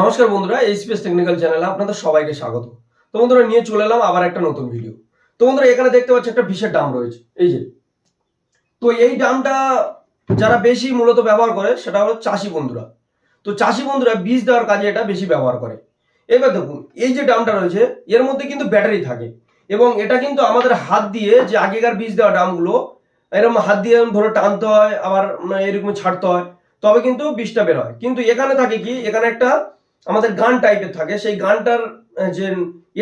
নমস্কার বন্ধুরা এই স্পেস টেকনিক্যাল চ্যানেলে আপনাদের সবাইকে স্বাগত। তো বন্ধুরা, নিয়ে চলে এলাম আবার একটা নতুন ভিডিও তো বন্ধুরা, এখানে দেখতে পাচ্ছি একটা বিশেষ ডাম রয়েছে। এই যে, তো এই ডামটা যারা বেশি মূলত ব্যবহার করে, সেটা হলো চাষি বন্ধুরা। তো চাষি বন্ধুরা, বীজ দেওয়ার কাজে এটা বেশি ব্যবহার করে। এবার দেখুন, এই যে ডামটা রয়েছে, এর মধ্যে কিন্তু ব্যাটারি থাকে। এবং এটা কিন্তু আমাদের হাত দিয়ে যে আগেকার বীজ দেওয়া ডামগুলো এরকম হাত দিয়ে ধরে টানতে হয়, আবার এরকম ছাড়তে হয়, তবে কিন্তু বীজটা বের হয়। কিন্তু এখানে থাকে কি, এখানে একটা আমাদের গান টাইপের থাকে। সেই গানটার যে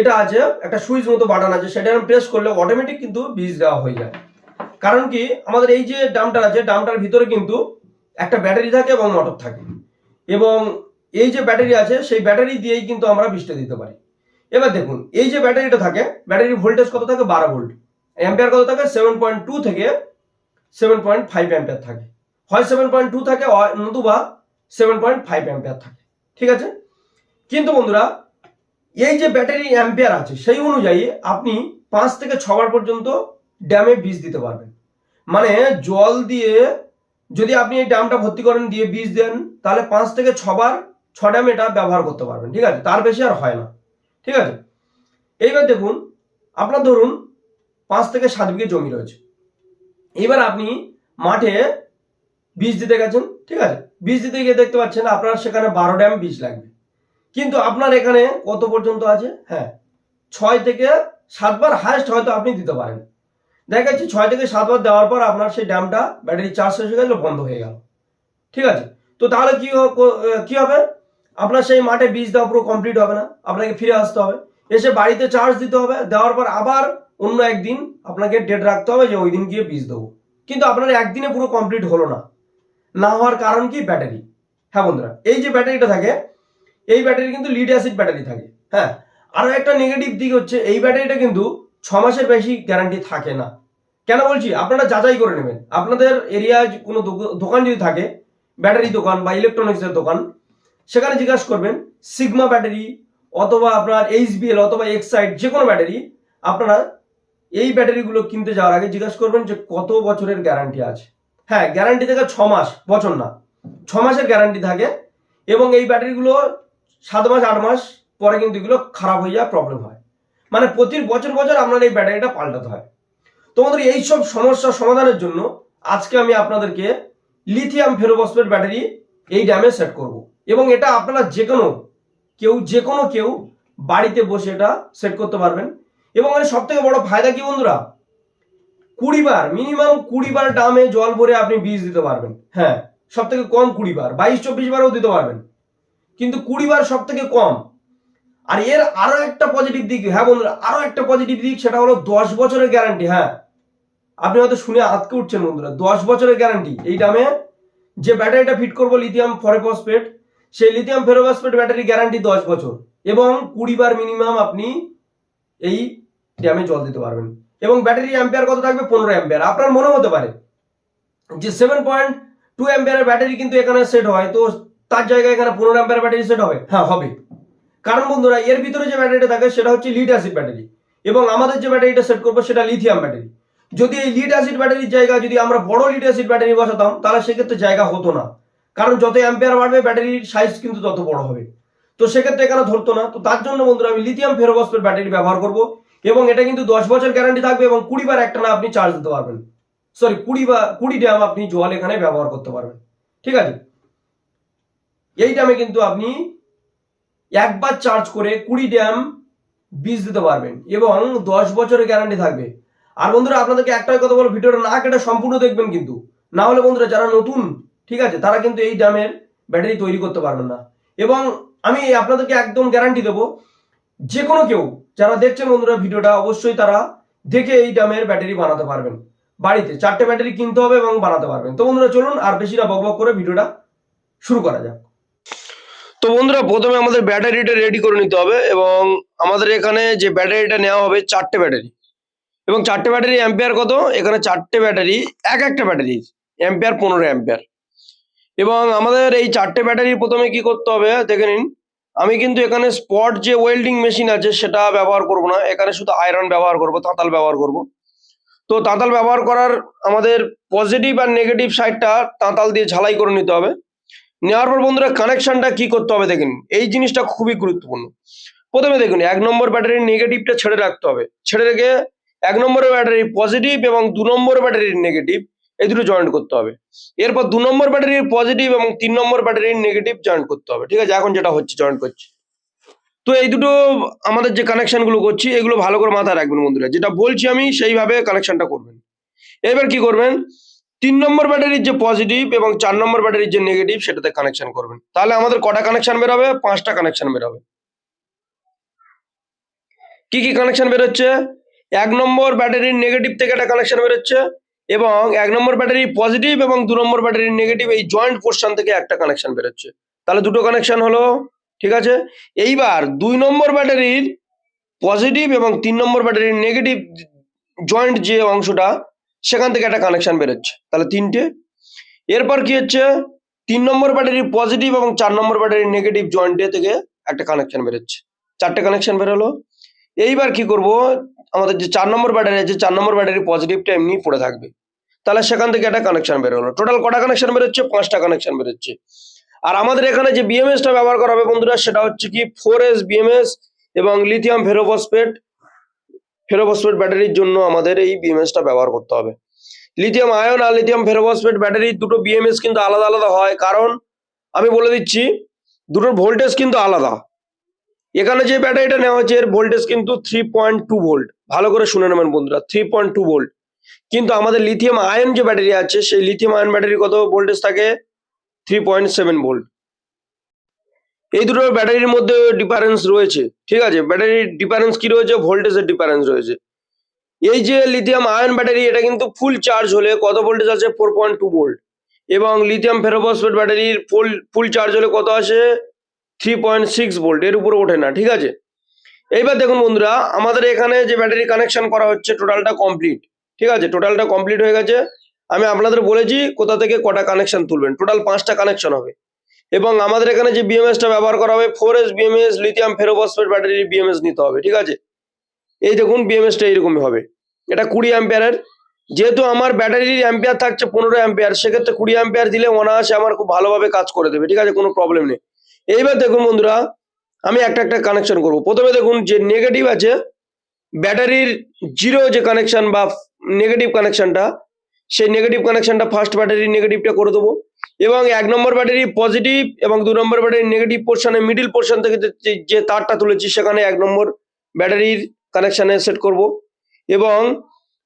এটা আছে, একটা সুইচ মতো বাটন আছে, সেটা প্রেস করলে অটোমেটিক কিন্তু বীজ দেওয়া হয়ে যায়। কারণ কি? আমাদের এই যে ডামটা আছে ডামটার ভিতরে কিন্তু একটা ব্যাটারি থাকে এবং মোটর থাকে। এবং এই যে ব্যাটারি আছে, সেই ব্যাটারি দিয়েই কিন্তু আমরা বীজটা দিতে পারি। এবার দেখুন, এই যে ব্যাটারিটা থাকে ব্যাটারির ভোল্টেজ কত থাকে? বারো ভোল্ট অ্যাম্পিয়ার কত থাকে? সেভেন পয়েন্ট টু থেকে সেভেন পয়েন্ট ফাইভ অ্যাম্পিয়ার থাকে। হয় সেভেন পয়েন্ট টু থাকে নতুবা সেভেন পয়েন্ট ফাইভ অ্যাম্পিয়ার থাকে। ঠিক আছে? কিন্তু বন্ধুরা, এই যে ব্যাটারি অ্যাম্পিয়ার আছে, সেই অনুযায়ী আপনি পাঁচ থেকে ছবার পর্যন্ত ড্যামে বীজ দিতে পারবেন। মানে জল দিয়ে যদি আপনি এই ড্যামটা ভর্তি করেন, দিয়ে বীজ দেন, তাহলে পাঁচ থেকে ছবার ছ ড্যাম এটা ব্যবহার করতে পারবেন। ঠিক আছে? তার বেশি আর হয় না। ঠিক আছে? এইবার দেখুন, আপনার ধরুন পাঁচ থেকে সাত বিঘে জমি রয়েছে। এবার আপনি মাঠে বীজ দিতে গেছেন, ঠিক আছে? বীজ দিতে গিয়ে দেখতে পাচ্ছেন আপনার সেখানে বারো ড্যাম বীজ লাগবে। কিন্তু আপনার এখানে কত পর্যন্ত আছে? হ্যাঁ ছয় থেকে সাতবার হায়েস্ট হয়তো আপনি দিতে পারেন। দেখা যাচ্ছে ছয় থেকে সাতবার দেওয়ার পর আপনার সেই ড্যামটা ব্যাটারি চার্জ শেষ হয়ে গেল, বন্ধ হয়ে গেল। ঠিক আছে? তো তাহলে কি কি হবে? আপনার সেই মাঠে বীজ দেওয়া পুরো কমপ্লিট হবে না। আপনাকে ফিরে আসতে হবে। এসে বাড়িতে চার্জ দিতে হবে। দেওয়ার পর আবার অন্য একদিন আপনাকে ডেট রাখতে হবে যে ওই দিন গিয়ে বীজ দেবো। কিন্তু আপনার একদিনে পুরো কমপ্লিট হলো না। না হওয়ার কারণ কি? ব্যাটারি হ্যাঁ বন্ধুরা, এই যে ব্যাটারিটা থাকে এই ব্যাটারি কিন্তু লিড অ্যাসিড ব্যাটারি থাকে হ্যাঁ? আরও একটা নেগেটিভ দিক হচ্ছে, এই ব্যাটারিটা কিন্তু ছ মাসের বেশি গ্যারান্টি থাকে না। কেন বলছি? আপনারা যাচাই করে নেবেন। আপনাদের এরিয়ায় কোনো দোক- দোকান যদি থাকে ব্যাটারি দোকান বা ইলেকট্রনিক্সের দোকান, সেখানে জিজ্ঞাসা করবেন সিগমা ব্যাটারি অথবা আপনার এইচ এইচবিএল অথবা এক্সাইড যে কোনো ব্যাটারি আপনারা এই ব্যাটারিগুলো কিনতে যাওয়ার আগে জিজ্ঞাসা করবেন যে কত বছরের গ্যারান্টি আছে। হ্যাঁ গ্যারান্টি থাকে ছ মাস, বছর না। ছ মাসের গ্যারান্টি থাকে এবং এই ব্যাটারিগুলো সাত মাস, আট মাস পরে কিন্তু এগুলো খারাপ হয়ে যায় প্রবলেম হয়। মানে প্রতি বছর বছর আপনার এই ব্যাটারিটা পাল্টাতে হয়। তোমাদের এই সব সমস্যার সমাধানের জন্য আজকে আমি আপনাদেরকে লিথিয়াম ফেরোবসফেট ব্যাটারি এই ড্যামে সেট করব। এবং এটা আপনারা যে কোনো কেউ যে কোনো কেউ বাড়িতে বসে এটা সেট করতে পারবেন। এবং এর সব থেকে বড় ফায়দা কি বন্ধুরা? কুড়ি বার মিনিমাম কুড়ি বার ডামে জল ভরে আপনি বীজ দিতে পারবেন। হ্যাঁ সব থেকে কম কুড়ি বার বাইশ, চব্বিশ বারও দিতে পারবেন। কিন্তু কুড়ি বার সব থেকে কম। আর এর আরও একটা পজিটিভ দিক হ্যাঁ বন্ধুরা, আরও একটা পজিটিভ দিক, সেটা হলো দশ বছরের গ্যারান্টি হ্যাঁ। আপনি হয়তো শুনে আটকে উঠছেন বন্ধুরা, দশ বছরের গ্যারান্টি এই দামে যে ব্যাটারিটা ফিট করব লিথিয়াম ফরেফসফেট সেই লিথিয়াম ফেরোফসফেট ব্যাটারি গ্যারান্টি দশ বছর, এবং কুড়ি বার মিনিমাম আপনি এই ড্যামে জল দিতে পারবেন। এবং ব্যাটারি অ্যাম্পিয়ার কত থাকবে? পনেরো অ্যাম্পিয়ার আপনার মনে হতে পারে যে সেভেন পয়েন্ট টু অ্যাম্পিয়ারের ব্যাটারি কিন্তু এখানে সেট হয়, তো তার জায়গায় এখানে পনেরো অ্যাম্পিয়ার ব্যাটারি সেট হবে। হ্যাঁ হবে। কারণ বন্ধুরা, এর ভিতরে যে ব্যাটারিটা থাকে, সেটা হচ্ছে লিড অ্যাসিড ব্যাটারি এবং আমাদের যে ব্যাটারিটা সেট করব, সেটা লিথিয়াম ব্যাটারি যদি এই লিড অ্যাসিড ব্যাটারির জায়গা যদি আমরা বড় লিড অ্যাসিড ব্যাটারি বসাতাম, তাহলে সেক্ষেত্রে জায়গা হতো না। কারণ যত অ্যাম্পিয়ার বাড়বে ব্যাটারির সাইজ কিন্তু তত বড় হবে। তো সেক্ষেত্রে এখানে ধরতো না। তো তার জন্য বন্ধুরা, আমি লিথিয়াম ফেরোবসফেট ব্যাটারি ব্যবহার করব এবং এটা কিন্তু দশ বছর গ্যারান্টি থাকবে এবং কুড়ি বার একটা না আপনি চার্জ দিতে পারবেন। সরি কুড়ি বা কুড়ি ড্যাম আপনি জল এখানে ব্যবহার করতে পারবেন। ঠিক আছে? এই ড্যামে কিন্তু আপনি একবার চার্জ করে কুড়ি ড্যাম বীজ দিতে পারবেন এবং দশ বছরের গ্যারান্টি থাকবে। আর বন্ধুরা, আপনাদেরকে একটাই কথা বলো ভিডিওটা না কেটে সম্পূর্ণ দেখবেন কিন্তু। না হলে বন্ধুরা, যারা নতুন, ঠিক আছে, তারা কিন্তু এই ড্যামের ব্যাটারি তৈরি করতে পারবেন না। এবং আমি আপনাদেরকে একদম গ্যারান্টি দেবো যে কোনো কেউ, যারা দেখছেন বন্ধুরা ভিডিওটা, অবশ্যই তারা দেখে এই ড্যামের ব্যাটারি বানাতে পারবেন। বাড়িতে চারটে ব্যাটারি কিনতে হবে এবং বানাতে পারবেন। তো বন্ধুরা, চলুন, আর বেশি না বকবক করে ভিডিওটা শুরু করা যাক। তো বন্ধুরা, প্রথমে আমাদের ব্যাটারিটা রেডি করে নিতে হবে এবং আমাদের এখানে যে ব্যাটারিটা নেওয়া হবে চারটে ব্যাটারি। এবং চারটে ব্যাটারি অ্যাম্পিয়ার কত? এখানে চারটে ব্যাটারি, এক একটা ব্যাটারি অ্যাম্পিয়ার পনেরো অ্যাম্পিয়ার এবং আমাদের এই চারটে ব্যাটারি প্রথমে কি করতে হবে, দেখে নিন। আমি কিন্তু এখানে স্পট যে ওয়েল্ডিং মেশিন আছে সেটা ব্যবহার করব না। এখানে শুধু আয়রন ব্যবহার করব, তাঁতাল ব্যবহার করব। তো তাঁতাল ব্যবহার করার আমাদের পজিটিভ আর নেগেটিভ সাইডটা তাঁতাল দিয়ে ঝালাই করে নিতে হবে। নেওয়ার পর বন্ধুরা কানেকশনটা কি করতে হবে দেখেন। এই জিনিসটা খুবই গুরুত্বপূর্ণ। প্রথমে দেখুন, এক নম্বর ব্যাটারির নেগেটিভটা ছেড়ে রাখতে হবে। ছেড়ে রেখে এক নম্বরের ব্যাটারির পজিটিভ এবং দু নম্বর ব্যাটারির নেগেটিভ এই দুটো জয়েন্ট করতে হবে। এরপর দু নম্বর ব্যাটারির পজিটিভ এবং তিন নম্বর ব্যাটারির নেগেটিভ জয়েন্ট করতে হবে। ঠিক আছে, এখন যেটা হচ্ছে জয়েন্ট করছি। তো এই দুটো আমাদের যে কানেকশনগুলো করছি, এগুলো ভালো করে মাথায় রাখবেন বন্ধুরা। যেটা বলছি আমি, সেইভাবে কানেকশনটা করবেন। এবার কি করবেন? তিন নম্বর ব্যাটারির যে পজিটিভ এবং চার নম্বর ব্যাটারির যে নেগেটিভ সেটাতে কানেকশন করবেন। তাহলে আমাদের কটা কানেকশন বেরোবে? পাঁচটা কানেকশন বেরোবে। কি কি কানেকশন বেরোচ্ছে? এক নম্বর ব্যাটারির নেগেটিভ থেকে একটা কানেকশন বেরোচ্ছে এবং এক নম্বর ব্যাটারির পজিটিভ এবং দু নম্বর ব্যাটারির নেগেটিভ এই জয়েন্ট পোর্শন থেকে একটা কানেকশন বেরোচ্ছে। তাহলে দুটো কানেকশন হলো, ঠিক আছে? এইবার দুই নম্বর ব্যাটারির পজিটিভ এবং তিন নম্বর ব্যাটারির নেগেটিভ জয়েন্ট যে অংশটা সেখান থেকে একটা কানেকশন বেরোচ্ছে। তাহলে তিনটে। এরপর কি হচ্ছে? তিন নম্বর ব্যাটারি পজিটিভ এবং চার নম্বর ব্যাটারির নেগেটিভ জয়েন্টে থেকে একটা কানেকশন বেরোচ্ছে। চারটে কানেকশন বেরোলো। এইবার কি করব? আমাদের যে চার নম্বর ব্যাটারি আছে, চার নম্বর ব্যাটারি পজিটিভটা এমনি পড়ে থাকবে। তাহলে সেখান থেকে একটা কানেকশন বেরোলো। টোটাল কটা কানেকশন বেরোচ্ছে? পাঁচটা কানেকশন বেরোচ্ছে। আর আমাদের এখানে যে বিএমএসটা ব্যবহার করা হবে বন্ধুরা, সেটা হচ্ছে কি? ফোর এস বিএমএস এবং লিথিয়াম ফেরোফসফেট ফেরোফসফেট ব্যাটারির জন্য আমাদের এই বিএমএসটা ব্যবহার করতে হবে। লিথিয়াম আয়ন আর লিথিয়াম ফেরোফসফেট ব্যাটারি দুটো বিএমএস কিন্তু আলাদা আলাদা হয়। কারণ আমি বলে দিচ্ছি, দুটোর ভোল্টেজ কিন্তু আলাদা। এখানে যে ব্যাটারিটা নেওয়া হয়েছে, এর ভোল্টেজ কিন্তু থ্রি পয়েন্ট টু ভোল্ট ভালো করে শুনে নেবেন বন্ধুরা থ্রি পয়েন্ট টু ভোল্ট কিন্তু আমাদের লিথিয়াম আয়ন যে ব্যাটারি আছে, সেই লিথিয়াম আয়ন ব্যাটারি কত ভোল্টেজ থাকে? থ্রি পয়েন্ট সেভেন ভোল্ট এই দুটো ব্যাটারির মধ্যে ডিফারেন্স রয়েছে। ঠিক আছে? ব্যাটারির ডিফারেন্স কি রয়েছে? ভোল্টেজের ডিফারেন্স রয়েছে। এই যে লিথিয়াম আয়ন ব্যাটারি এটা কিন্তু ফুল চার্জ হলে কত ভোল্টেজ আছে? ফোর পয়েন্ট টু ভোল্ট এবং লিথিয়াম ফেরোফসফেট ব্যাটারির ফুল ফুল চার্জ হলে কত আসে? থ্রি পয়েন্ট সিক্স ভোল্ট এর উপরে ওঠে না। ঠিক আছে? এইবার দেখুন বন্ধুরা, আমাদের এখানে যে ব্যাটারি কানেকশন করা হচ্ছে টোটালটা কমপ্লিট ঠিক আছে? টোটালটা কমপ্লিট হয়ে গেছে। আমি আপনাদের বলেছি কোথা থেকে কটা কানেকশন তুলবেন। টোটাল পাঁচটা কানেকশন হবে। এবং আমাদের এখানে যে বিএমএসটা ব্যবহার করা হবে four S BMS lithium ferrophosphate ব্যাটারির বিএমএস নিতে হবে, ঠিক আছে? এই দেখুন বিএমএসটা এইরকমই হবে। এটা কুড়ি অ্যাম্পিয়ারের। যেহেতু আমার ব্যাটারির অ্যাম্পিয়ার থাকছে পনেরো অ্যাম্পিয়ার, সেক্ষেত্রে কুড়ি অ্যাম্পিয়ার দিলে অনায়াসে আমার খুব ভালোভাবে কাজ করে দেবে, ঠিক আছে? কোনো প্রবলেম নেই। এইবার দেখুন বন্ধুরা, আমি একটা একটা কানেকশন করব। প্রথমে দেখুন যে নেগেটিভ আছে, ব্যাটারির জিরো যে কানেকশন বা নেগেটিভ কানেকশনটা সেই নেগেটিভ কানেকশনটা ফার্স্ট ব্যাটারির নেগেটিভটা করে দেবো। এবং এক নম্বর ব্যাটারি পজিটিভ এবং দু নম্বর ব্যাটারির নেগেটিভ পোর্শনে মিডিল পোর্শন থেকে যে- তারটা তুলেছি, সেখানে এক নম্বর ব্যাটারির কানেকশানে সেট করব। এবং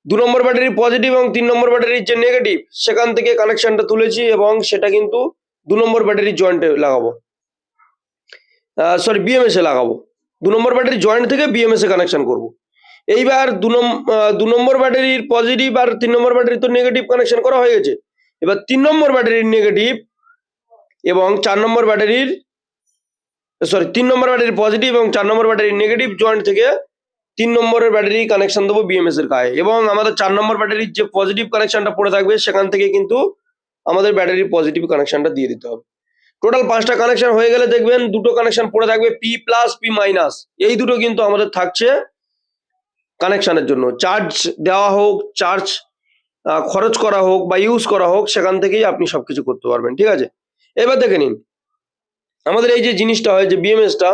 দু নম্বর ব্যাটারি পজিটিভ এবং তিন নম্বর ব্যাটারির যে নেগেটিভ সেখান থেকে কানেকশনটা তুলেছি এবং সেটা কিন্তু দু নম্বর ব্যাটারি জয়েন্টে লাগাবো। সরি বিএমএস এ লাগাবো। দু নম্বর ব্যাটারি জয়েন্ট থেকে বিএমএস এ কানেকশন করব। এইবার দু নম্বর ব্যাটারির পজিটিভ আর তিন নম্বর ব্যাটারি তো নেগেটিভ কানেকশন করা হয়ে গেছে। এবার তিন নম্বর ব্যাটারির নেগেটিভ এবং চার নম্বর ব্যাটারির সরি তিন নম্বর ব্যাটারির পজিটিভ এবং চার নম্বর ব্যাটারির নেগেটিভ জয়েন্ট থেকে তিন নম্বরের ব্যাটারি কানেকশন দেবো বিএমএস এর গায়ে। এবং আমাদের চার নম্বর ব্যাটারির যে পজিটিভ কানেকশনটা পড়ে থাকবে, সেখান থেকে কিন্তু আমাদের ব্যাটারির পজিটিভ কানেকশনটা দিয়ে দিতে হবে। টোটাল পাঁচটা কানেকশন হয়ে গেলে দেখবেন দুটো কানেকশন পড়ে থাকবে পি প্লাস পি মাইনাস এই দুটো কিন্তু আমাদের থাকছে কানেকশনের জন্য। চার্জ দেওয়া হোক চার্জ খরচ করা হোক বা ইউজ করা হোক, সেখান থেকেই আপনি সবকিছু করতে পারবেন, ঠিক আছে? এবার দেখে নিন। আমাদের এই যে জিনিসটা হয় যে বিএমএসটা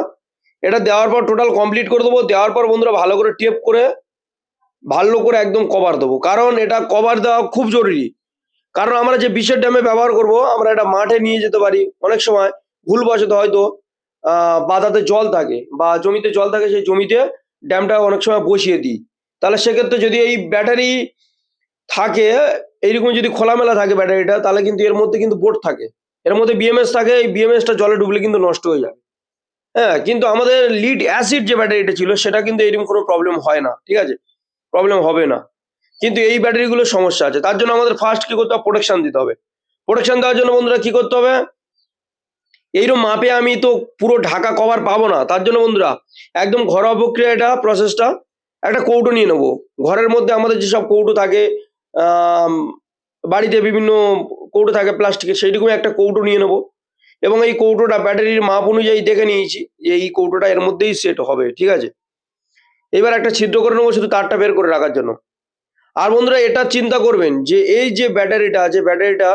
এটা দেওয়ার পর টোটাল কমপ্লিট করে দেবো, দেওয়ার পর বন্ধুরা ভালো করে টেপ করে, ভালো করে একদম কভার দেবো। কারণ এটা কভার দেওয়া খুব জরুরি। কারণ আমরা যে বিশের ড্যামে ব্যবহার করব, আমরা এটা মাঠে নিয়ে যেতে পারি। অনেক সময় ভুলবশত হয়তো বাদাতে জল থাকে বা জমিতে জল থাকে, সেই জমিতে ড্যামটা অনেক সময় বসিয়ে দিই। তাহলে সেক্ষেত্রে যদি এই ব্যাটারি থাকে, এইরকম যদি খোলামেলা থাকে ব্যাটারিটা, তাহলে কিন্তু এর মধ্যে কিন্তু বোর্ড থাকে। এর মধ্যে বিএমএস থাকে, এই বিএমএসটা জলে ডুবলে কিন্তু নষ্ট হয়ে যাবে। হ্যাঁ কিন্তু আমাদের লিড অ্যাসিড যে ব্যাটারিটা ছিল, সেটা কিন্তু এরকম কোনো প্রবলেম হয় না, ঠিক আছে? প্রবলেম হবে না। কিন্তু এই ব্যাটারিগুলোর সমস্যা আছে। তার জন্য আমাদের ফার্স্ট কি করতে হবে? প্রোটেকশন দিতে হবে। প্রোটেকশন দেওয়ার জন্য বন্ধুরা কি করতে হবে? এইরকম মাপে আমি তো পুরো ঢাকা কভার পাবো না। তার জন্য বন্ধুরা, একদম ঘরোয়া প্রক্রিয়া এটা প্রসেসটা একটা কৌটো নিয়ে নেব। ঘরের মধ্যে আমাদের যেসব কৌটো থাকে বাড়িতে বিভিন্ন কৌটো থাকে প্লাস্টিকের সেইরকম একটা কৌটো নিয়ে নেব। এবং এই কৌটোটা ব্যাটারির মাপ অনুযায়ী দেখে নিয়েছি যে এই কৌটোটা এর মধ্যেই সেট হবে, ঠিক আছে? এবার একটা ছিদ্র করে নেব শুধু তারটা বের করে রাখার জন্য। আর বন্ধুরা, এটা চিন্তা করবেন যে এই যে ব্যাটারিটা আছে ব্যাটারিটা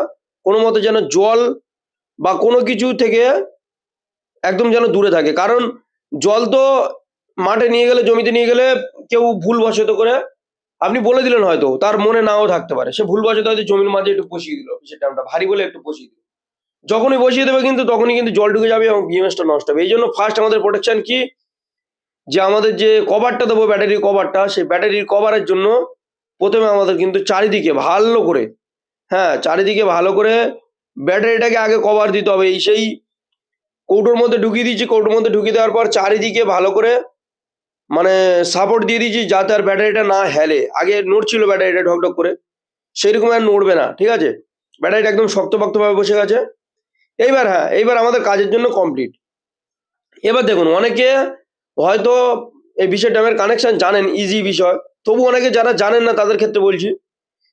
কোনো মতে যেন জল বা কোনো কিছু থেকে একদম যেন দূরে থাকে। কারণ জল তো মাঠে নিয়ে গেলে, জমিতে নিয়ে গেলে কেউ ভুল বশত করে আপনি বলে দিলেন হয়তো, তার মনে নাও থাকতে পারে। সে ভুল বশত হয়তো জমির মাঝে একটু বসিয়ে দিল সেটা আমরা ভারী বলে একটু বসিয়ে দিল। যখনই বসিয়ে দেবে কিন্তু তখনই কিন্তু জল ঢুকে যাবে এবং বিএমএসটা নষ্ট হবে। এই জন্য ফার্স্ট আমাদের প্রোটেকশন কি? যে আমাদের যে কভারটা দেবো ব্যাটারির কভারটা সেই ব্যাটারির কভারের জন্য প্রথমে আমাদের কিন্তু চারিদিকে ভালো করে হ্যাঁ চারিদিকে ভালো করে ব্যাটারিটাকে আগে কভার দিতে হবে। এই সেই কৌটোর মধ্যে ঢুকিয়ে দিয়েছি, কৌটোর মধ্যে ঢুকিয়ে দেওয়ার পর চারিদিকে ভালো করে মানে সাপোর্ট দিয়ে দিয়েছি যাতে আর ব্যাটারিটা না হেলে। আগে নড়ছিল ব্যাটারিটা ঢকঢক করে। সেরকম আর নড়বে না, ঠিক আছে? ব্যাটারিটা একদম শক্তপোক্তভাবে বসে গেছে। এইবার হ্যাঁ এইবার আমাদের কাজের জন্য কমপ্লিট এবার দেখুন, অনেকে হয়তো এই বিষয় ড্যামের কানেকশন জানেন ইজি বিষয়। তবু অনেকে যারা জানেন না, তাদের ক্ষেত্রে বলছি।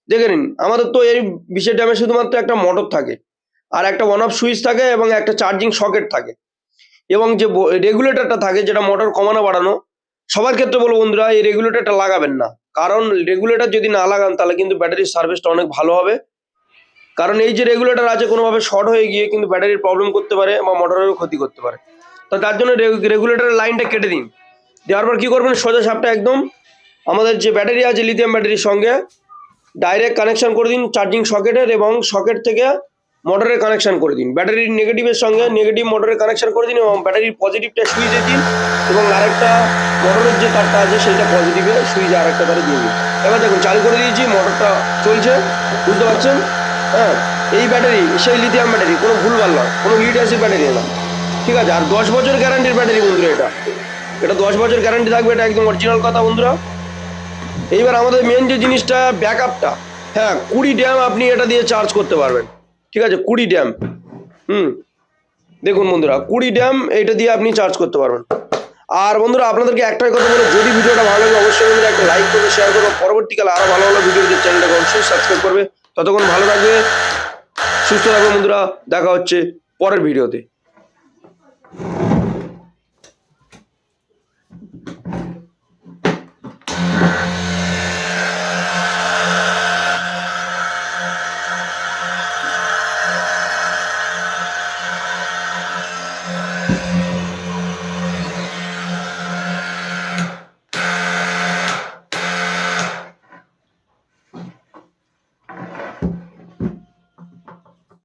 দেখে নিন, আমাদের তো এই বিশেষ ড্যামে শুধুমাত্র একটা মোটর থাকে। আর একটা ওয়ান অফ সুইচ থাকে এবং একটা চার্জিং সকেট থাকে। এবং যে রেগুলেটরটা থাকে, যেটা মোটর কমানো, বাড়ানো সবার ক্ষেত্রে বলব বন্ধুরা, এই রেগুলেটরটা লাগাবেন না। কারণ রেগুলেটর যদি না লাগান, তাহলে কিন্তু ব্যাটারির সার্ভিসটা অনেক ভালো হবে। কারণ এই যে রেগুলেটর আছে, কোনোভাবে শর্ট হয়ে গিয়ে কিন্তু ব্যাটারির প্রবলেম করতে পারে বা মোটরেরও ক্ষতি করতে পারে। তো তার জন্য রেগুলেটরের লাইনটা কেটে দিন। দেওয়ার পর কী করবেন, সোজা সাপটা একদম আমাদের যে ব্যাটারি আছে লিথিয়াম ব্যাটারির সঙ্গে ডাইরেক্ট কানেকশান করে দিন চার্জিং সকেটের এবং সকেট থেকে মোটরের কানেকশন করে দিন। ব্যাটারির নেগেটিভের সঙ্গে নেগেটিভ মোটরের কানেকশন করে দিন এবং ব্যাটারির পজিটিভটা সুইচে দিন এবং আরেকটা মোটরের যে তারটা আছে সেইটা পজিটিভে আর একটা তারে দিয়ে দিন। এবার দেখুন, চালু করে দিয়েছি, মোটরটা চলছে, বুঝতে পারছেন? হ্যাঁ এই ব্যাটারি, সেই লিথিয়াম ব্যাটারি, কোনো ভুলভাল নয়, কোনো লিড অ্যাসিড ব্যাটারি না ঠিক আছে, আর দশ বছর গ্যারান্টির ব্যাটারি বন্ধুরা এটা। এটা দশ বছর গ্যারান্টি থাকবে, এটা একদম অরিজিনাল কথা বন্ধুরা। এইবার আমাদের মেন যে জিনিসটা ব্যাকআপটা হ্যাঁ কুড়ি ড্যাম আপনি এটা দিয়ে চার্জ করতে পারবেন। ঠিক আছে, কুড়ি ড্যাম হুম, দেখুন বন্ধুরা, কুড়ি ড্যাম এটা দিয়ে আপনি চার্জ করতে পারবেন। আর বন্ধুরা, আপনাদেরকে একটাই কথা বলে, যদি ভিডিওটা ভালো লাগে অবশ্যই বন্ধুরা একটা লাইক করবে শেয়ার করবে, পরবর্তীকালে আরও ভালো ভালো ভিডিওর চ্যানেলটাকে অবশ্যই সাবস্ক্রাইব করবে। ততক্ষণ ভালো থাকবে, সুস্থ থাকবে বন্ধুরা, দেখা হচ্ছে পরের ভিডিওতে